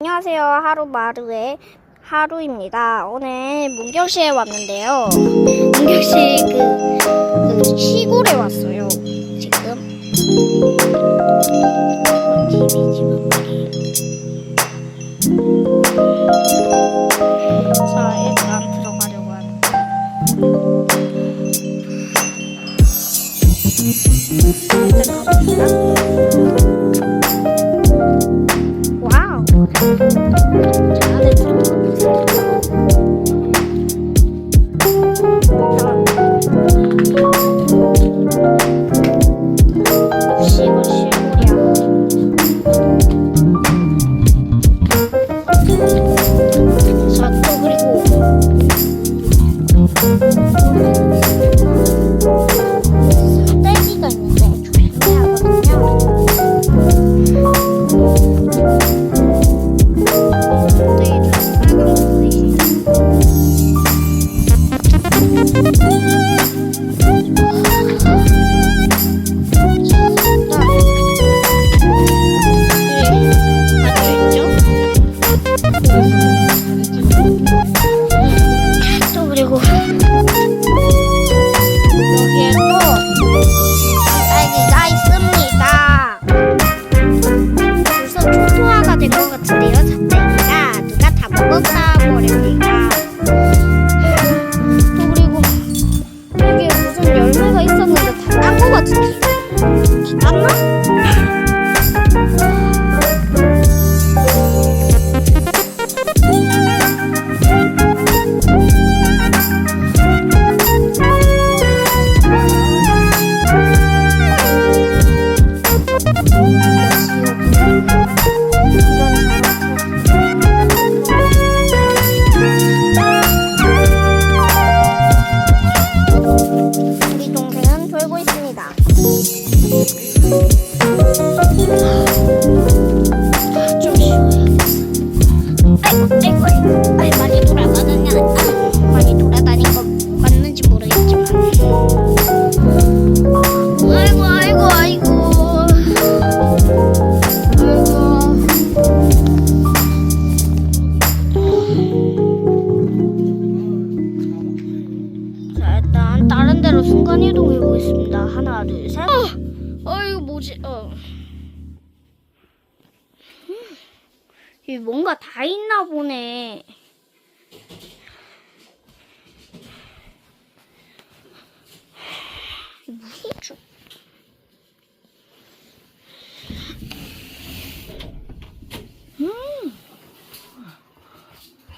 안녕하세요. 하루마루의 하루입니다. 오늘 문경시에 왔는데요. 문경시 그, 그 시골에 왔어요. 지금. 자, 일단 들어가려고 하는데. 있는 것 같은데요. 삭제가 누가 다 먹었나 모르니까. 뭐지? 어. 음, 이 뭔가 다 있나 보네. 무슨 줄?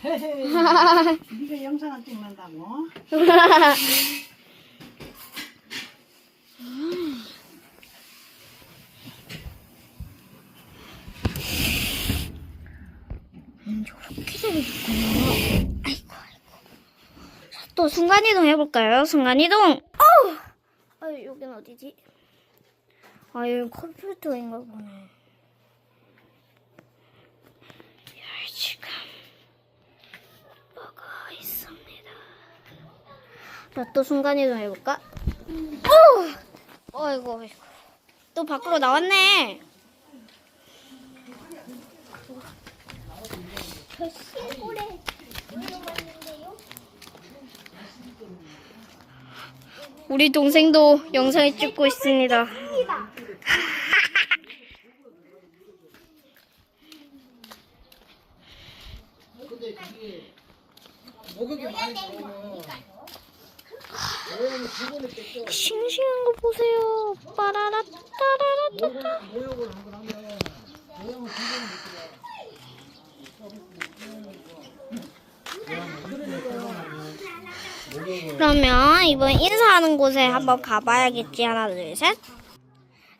네가 영상을 찍는다고? 이렇게 생겼구나. 아이고 아이고. 자, 또 순간 이동 해볼까요? 순간 이동. 어. 아 여긴 어디지? 아 여기 컴퓨터인가 보네. 여기 지금 뭐가 있습니다. 자, 또 순간 이동 해볼까? 어. 어이구 어이구. 또 밖으로 나왔네. 저 시골에 들어갔는데요. 우리 동생도 영상을 찍고 있습니다. 목욕이 많이 들어오면 싱싱한 거 보세요. 빠라라 따라라. 모욕을 한번 하면 모욕은 기분이 그러면 이번 인사하는 곳에 한번 가봐야겠지. 하나, 둘, 셋.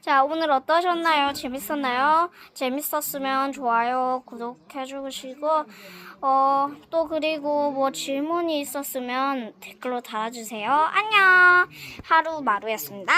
자, 오늘 어떠셨나요? 재밌었나요? 재밌었으면 좋아요, 구독해주시고, 어, 또 그리고 뭐 질문이 있었으면 댓글로 달아주세요. 안녕! 하루 마루였습니다.